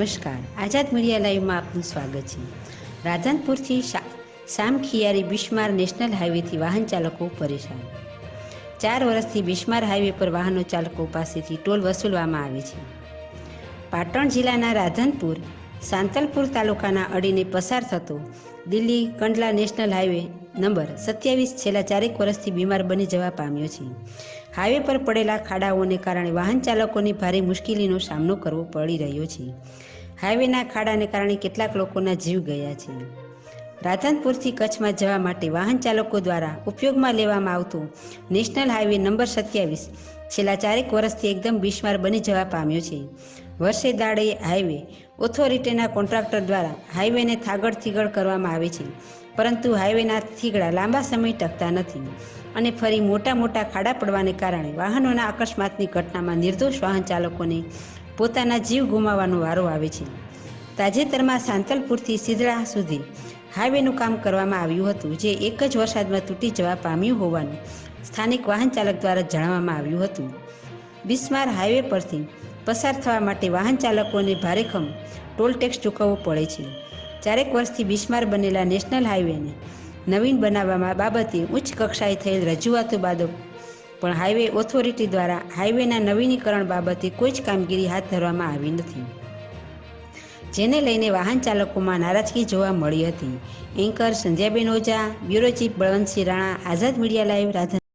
આઝાદ media લાઈવમાં આપનું સ્વાગત છે. રાધનપુરથી શામ ખિયારી બિસ્માર નેશનલ હાઈવેથી વાહન ચાલકો પરેશાન. ચાર વર્ષથી બિસ્માર હાઈવે પર વાહનો ચાલકો પાસેથી ટોલ વસૂલવામાં આવે છે. પાટણ જિલ્લાના રાધનપુર, સાંતલપુર તાલુકાના અડીને પસાર થતો Delhi Kandla national highway number સત્યાવીસ છેલ્લા ચારેક વર્ષથી બીમાર બની જવા પામ્યો છે. હાઈવે પર પડેલા ખાડાઓને કારણે વાહન ચાલકોને ભારે મુશ્કેલીનો સામનો કરવો પડી રહ્યો છે. હાઈવેના ખાડાને કારણે કેટલાક લોકોના જીવ ગયા છે. રાધનપુરથી કચ્છમાં જવા માટે વાહન ચાલકો દ્વારા ઉપયોગમાં લેવામાં આવતું નેશનલ હાઈવે નંબર સત્યાવીસ છેલ્લા ચારેક વર્ષથી એકદમ બિસ્માર બની જવા પામ્યો છે. વર્ષે દાડે હાઈવે ઓથોરિટીના કોન્ટ્રાક્ટર દ્વારા હાઈવેને થાગડ થીગડ કરવામાં આવે છે, પરંતુ હાઈવેના થીગડા લાંબા સમય ટકતા નથી અને ફરી મોટા મોટા ખાડા પડવાને કારણે વાહનોના અકસ્માતની ઘટનામાં નિર્દોષ વાહન ચાલકોને પોતાના જીવ ગુમાવવાનો વારો આવે છે. તાજેતરમાં સાંતલપુરથી સિદળા સુધી હાઈવેનું કામ કરવામાં આવ્યું હતું, જે એક જ વરસાદમાં તૂટી જવા પામ્યું હોવાનું સ્થાનિક વાહન ચાલક દ્વારા જણાવવામાં આવ્યું હતું. બિસ્માર હાઈવે પરથી પસાર થવા માટે વાહન ચાલકોને ભારેખમ ટોલ ટેક્સ ચૂકવવો પડે છે. ચારેક વર્ષથી બિસ્માર બનેલા નેશનલ હાઈવેને નવીન બનાવવામાં બાબતે ઉચ્ચ કક્ષાએ થયેલ રજૂઆતો બાદ પણ હાઈવે ઓથોરિટી દ્વારા હાઈવેના નવીનીકરણ બાબતે કોઈ જ કામગીરી હાથ ધરવામાં આવી નથી. જેને લઈને વાહન ચાલકોમાં નારાજગી જોવા મળી હતી. Anchor Sandhyaben Ojha, bureau chief Balwantsinh Rana, Azad media live, Randhan